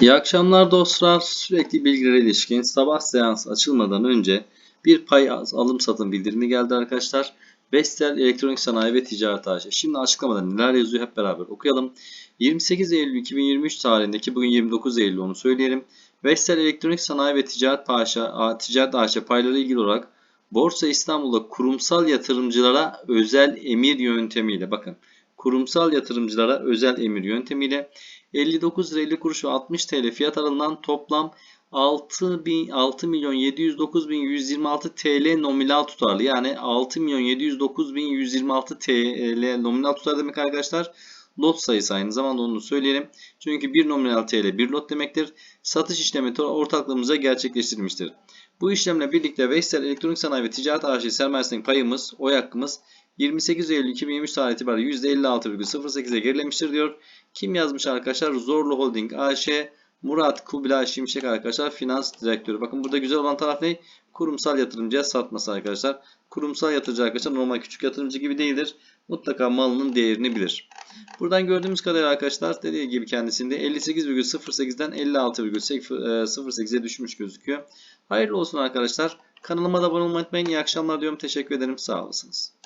İyi akşamlar dostlar. Sürekli bilgilere ilişkin sabah seans açılmadan önce bir pay alım satım bildirimi geldi arkadaşlar. Vestel Elektronik Sanayi ve Ticaret AŞ. Şimdi açıklamada neler yazıyor hep beraber okuyalım. 28 Eylül 2023 tarihindeki bugün 29 Eylül onu söyleyelim. Vestel Elektronik Sanayi ve Ticaret AŞ, Ticaret AŞ payları ilgili olarak Borsa İstanbul'da kurumsal yatırımcılara özel emir yöntemiyle bakın kurumsal yatırımcılara özel emir yöntemiyle 59 lira 50 kuruş ve 60 TL fiyat aralığından toplam 6, bin, 6 milyon 709 bin 126 TL nominal tutarlı. Yani 6 milyon 709 bin 126 TL nominal tutar demek arkadaşlar. Lot sayısı aynı zamanda onu söyleyelim. Çünkü bir nominal TL bir lot demektir. Satış işlemi ortaklığımıza gerçekleştirilmiştir. Bu işlemle birlikte Vestel Elektronik Sanayi ve Ticaret AŞ sermayesinin payımız, oy hakkımız 28 Eylül 2023 tarihi itibariyle %56,08'e gerilemiştir diyor. Kim yazmış arkadaşlar? Zorlu Holding AŞ Murat Kubilay Şimşek arkadaşlar finans direktörü. Bakın burada güzel olan taraf ne? Kurumsal yatırımcıya satması arkadaşlar. Kurumsal yatırımcı arkadaşlar normal küçük yatırımcı gibi değildir. Mutlaka malının değerini bilir. Buradan gördüğümüz kadarıyla arkadaşlar dediği gibi kendisinde 58,08'den 56,08'e düşmüş gözüküyor. Hayırlı olsun arkadaşlar. Kanalıma da abone olmayı unutmayın. İyi akşamlar diyorum. Teşekkür ederim. Sağ olasınız.